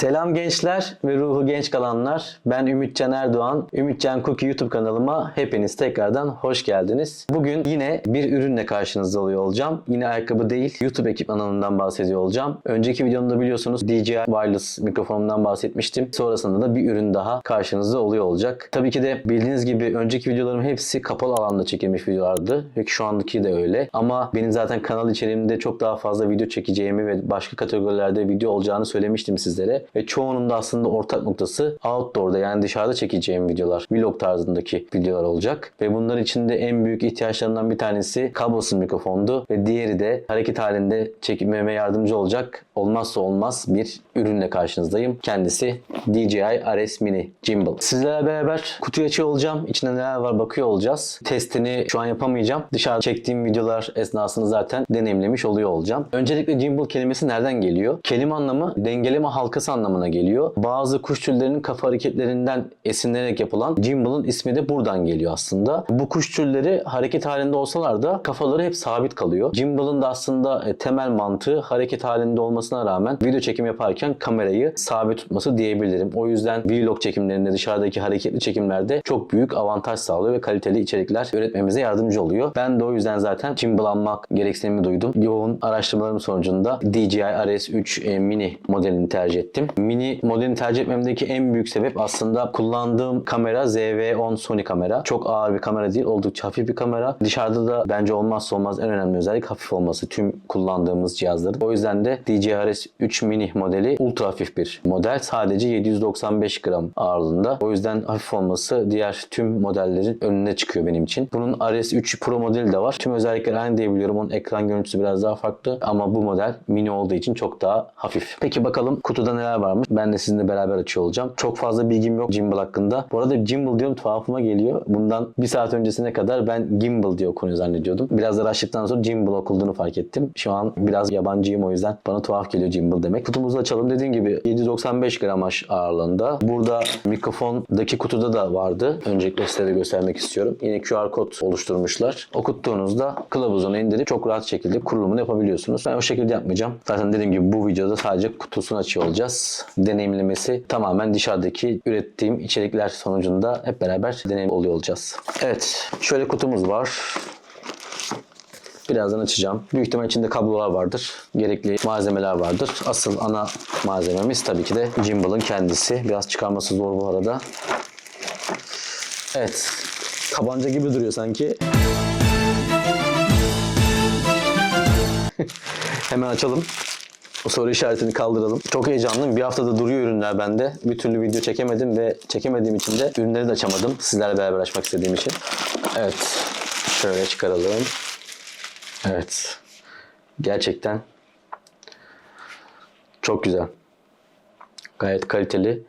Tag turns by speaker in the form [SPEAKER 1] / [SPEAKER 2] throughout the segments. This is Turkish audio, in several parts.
[SPEAKER 1] Selam gençler ve ruhu genç kalanlar. Ben Ümitcan Erdoğan. Ümitcan Cookie YouTube kanalıma hepiniz tekrardan hoş geldiniz. Bugün yine bir ürünle karşınızda oluyor olacağım. Yine ayakkabı değil, YouTube ekipmanından bahsediyor olacağım. Önceki videomda biliyorsunuz DJI Wireless mikrofonumdan bahsetmiştim. Sonrasında da bir ürün daha karşınızda oluyor olacak. Tabii ki de bildiğiniz gibi önceki videolarım hepsi kapalı alanda çekilmiş videolardı. Ve şu andaki de öyle. Ama benim zaten kanal içeriğimde çok daha fazla video çekeceğimi ve başka kategorilerde video olacağını söylemiştim sizlere. Ve çoğunun da aslında ortak noktası outdoor'da yani dışarıda çekeceğim videolar. Vlog tarzındaki videolar olacak. Ve bunların içinde en büyük ihtiyaçlarından bir tanesi kablosuz mikrofondu. Ve diğeri de hareket halinde çekmeme yardımcı olacak olmazsa olmaz bir ürünle karşınızdayım. Kendisi DJI RS Mini Gimbal. Sizlerle beraber kutuyu açıyor olacağım. İçinde neler var bakıyor olacağız. Testini şu an yapamayacağım. Dışarıda çektiğim videolar esnasında zaten deneyimlemiş oluyor olacağım. Öncelikle gimbal kelimesi nereden geliyor? Kelime anlamı dengeleme halkası anlamına geliyor. Bazı kuş türlerinin kafa hareketlerinden esinlenerek yapılan gimbal'ın ismi de buradan geliyor aslında. Bu kuş türleri hareket halinde olsalar da kafaları hep sabit kalıyor. Gimbal'ın da aslında e, temel mantığı hareket halinde olmasına rağmen video çekim yaparken kamerayı sabit tutması diyebilirim. O yüzden vlog çekimlerinde dışarıdaki hareketli çekimlerde çok büyük avantaj sağlıyor ve kaliteli içerikler üretmemize yardımcı oluyor. Ben de o yüzden zaten gimbal almak gereksinimi duydum. Yoğun araştırmalarım sonucunda DJI RS3 e, mini modelini tercih ettim. Mini modelini tercih etmemdeki en büyük sebep aslında kullandığım kamera ZV-10 Sony kamera. Çok ağır bir kamera değil, oldukça hafif bir kamera. Dışarıda da bence olmazsa olmaz en önemli özellik hafif olması tüm kullandığımız cihazların. O yüzden de DJI RS3 mini modeli ultra hafif bir model. Sadece 795 gram ağırlığında. O yüzden hafif olması diğer tüm modellerin önüne çıkıyor benim için. Bunun RS3 Pro modeli de var. Tüm özellikler aynı diyebiliyorum. Onun ekran görüntüsü biraz daha farklı ama bu model mini olduğu için çok daha hafif. Peki bakalım kutuda neler varmış? Ben de sizinle beraber açıyor olacağım. Çok fazla bilgim yok gimbal hakkında. Bu arada gimbal diyorum tuhafıma geliyor. Bundan bir saat öncesine kadar ben gimbal diye okunuyor zannediyordum. Biraz araştırdıktan sonra gimbal okulduğunu fark ettim. Şu an biraz yabancıyım o yüzden bana tuhaf geliyor gimbal demek. Kutumuzu açalım. Dediğim gibi 795 gramaj ağırlığında. Burada mikrofondaki kutuda da vardı. Öncelikle size de göstermek istiyorum. Yine QR kod oluşturmuşlar. Okuttuğunuzda kılavuzunu indirip çok rahat şekilde kurulumunu yapabiliyorsunuz. Ben o şekilde yapmayacağım. Zaten dediğim gibi bu videoda sadece kutusunu açıyor olacağız. Deneyimlemesi tamamen dışarıdaki ürettiğim içerikler sonucunda hep beraber deneyim oluyor olacağız. Evet. Şöyle kutumuz var. Birazdan açacağım. Büyük ihtimal içinde kablolar vardır. Gerekli malzemeler vardır. Asıl ana malzememiz tabii ki de gimbal'ın kendisi. Biraz çıkarması zor bu arada. Evet. Tabanca gibi duruyor sanki. Hemen açalım. O soru işaretini kaldıralım. Çok heyecanlıyım. Bir haftada duruyor ürünler bende. Bir türlü video çekemedim ve çekemediğim için de ürünleri de açamadım. Sizlerle beraber açmak istediğim için. Evet. Şöyle çıkaralım. Evet. Gerçekten çok güzel. Gayet kaliteli.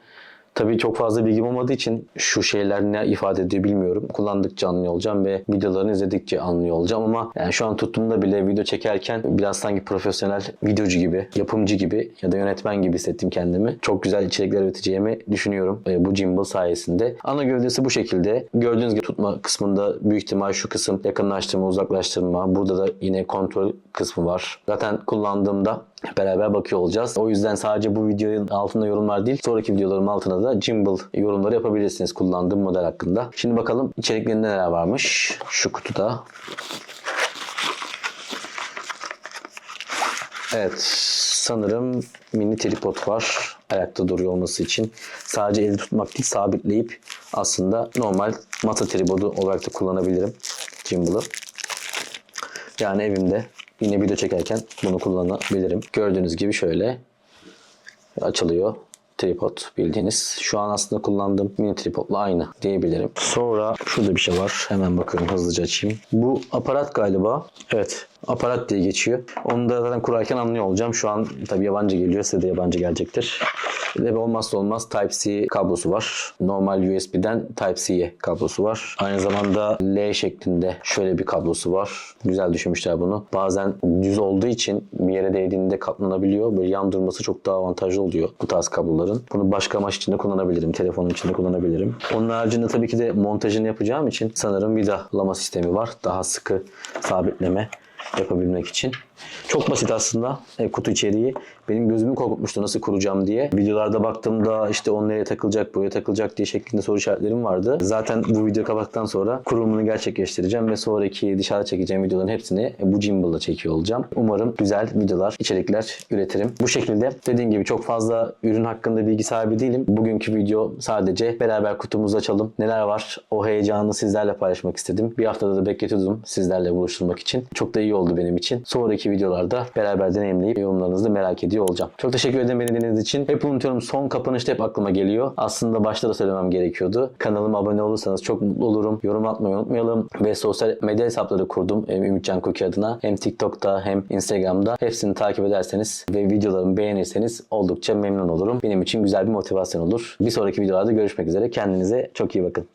[SPEAKER 1] Tabii çok fazla bilgim olmadığı için şu şeyler ne ifade ediyor bilmiyorum. Kullandıkça anlıyor olacağım ve videolarını izledikçe anlıyor olacağım ama yani şu an tuttuğumda bile video çekerken biraz sanki profesyonel videocu gibi, yapımcı gibi ya da yönetmen gibi hissettim kendimi. Çok güzel içerikler üreteceğimi düşünüyorum e, bu gimbal sayesinde. Ana gövdesi bu şekilde. Gördüğünüz gibi tutma kısmında büyük ihtimal şu kısım yakınlaştırma, uzaklaştırma. Burada da yine kontrol kısmı var. Zaten kullandığımda beraber bakıyor olacağız. O yüzden sadece bu videonun altında yorumlar değil, sonraki videolarım altına da gimbal yorumları yapabilirsiniz kullandığım model hakkında. Şimdi bakalım içeriklerinde neler varmış şu kutuda. Evet, sanırım mini tripod var ayakta duruyor olması için. Sadece eli tutmak değil, sabitleyip aslında normal masa tripodu olarak da kullanabilirim gimbal'ı. Yani evimde yine video çekerken bunu kullanabilirim. Gördüğünüz gibi şöyle açılıyor. Tripod bildiğiniz. Şu an aslında kullandığım mini tripodla aynı diyebilirim. Sonra şurada bir şey var. Hemen bakıyorum hızlıca açayım. Bu aparat galiba. Evet aparat diye geçiyor. Onu da zaten kurarken anlıyor olacağım. Şu an tabii yabancı geliyor. Size de yabancı gelecektir. Ve olmazsa olmaz Type-C kablosu var. Normal USB'den Type-C'ye kablosu var. Aynı zamanda L şeklinde şöyle bir kablosu var. Güzel düşünmüşler bunu. Bazen düz olduğu için bir yere değdiğinde katlanabiliyor. Böyle yan durması çok daha avantajlı oluyor bu tarz kabloların. Bunu başka amaç için de kullanabilirim. Telefonun içinde kullanabilirim. Onun haricinde tabii ki de montajını yapacağım için sanırım vidalama sistemi var. Daha sıkı sabitleme yapabilmek için. Çok basit aslında e, kutu içeriği. Benim gözümü korkutmuştu nasıl kuracağım diye. Videolarda baktığımda işte on nereye takılacak, buraya takılacak diye şeklinde soru işaretlerim vardı. Zaten bu video kapattıktan sonra kurulumunu gerçekleştireceğim ve sonraki dışarıda çekeceğim videoların hepsini bu gimbal'la çekiyor olacağım. Umarım güzel videolar, içerikler üretirim. Bu şekilde dediğim gibi çok fazla ürün hakkında bilgi sahibi değilim. Bugünkü video sadece beraber kutumuzu açalım. Neler var o heyecanı sizlerle paylaşmak istedim. Bir haftada da bekletiyordum sizlerle buluşturmak için. Çok da iyi oldu benim için. Sonraki videolarda beraber deneyimleyip yorumlarınızı merak ediyor olacağım. Çok teşekkür ederim beni dinlediğiniz için. Hep unutuyorum son kapanışta hep aklıma geliyor. Aslında başta da söylemem gerekiyordu. Kanalıma abone olursanız çok mutlu olurum. Yorum atmayı unutmayalım. Ve sosyal medya hesapları kurdum. Hem Ümitcan Cookie adına hem TikTok'ta hem Instagram'da. Hepsini takip ederseniz ve videolarımı beğenirseniz oldukça memnun olurum. Benim için güzel bir motivasyon olur. Bir sonraki videolarda görüşmek üzere. Kendinize çok iyi bakın.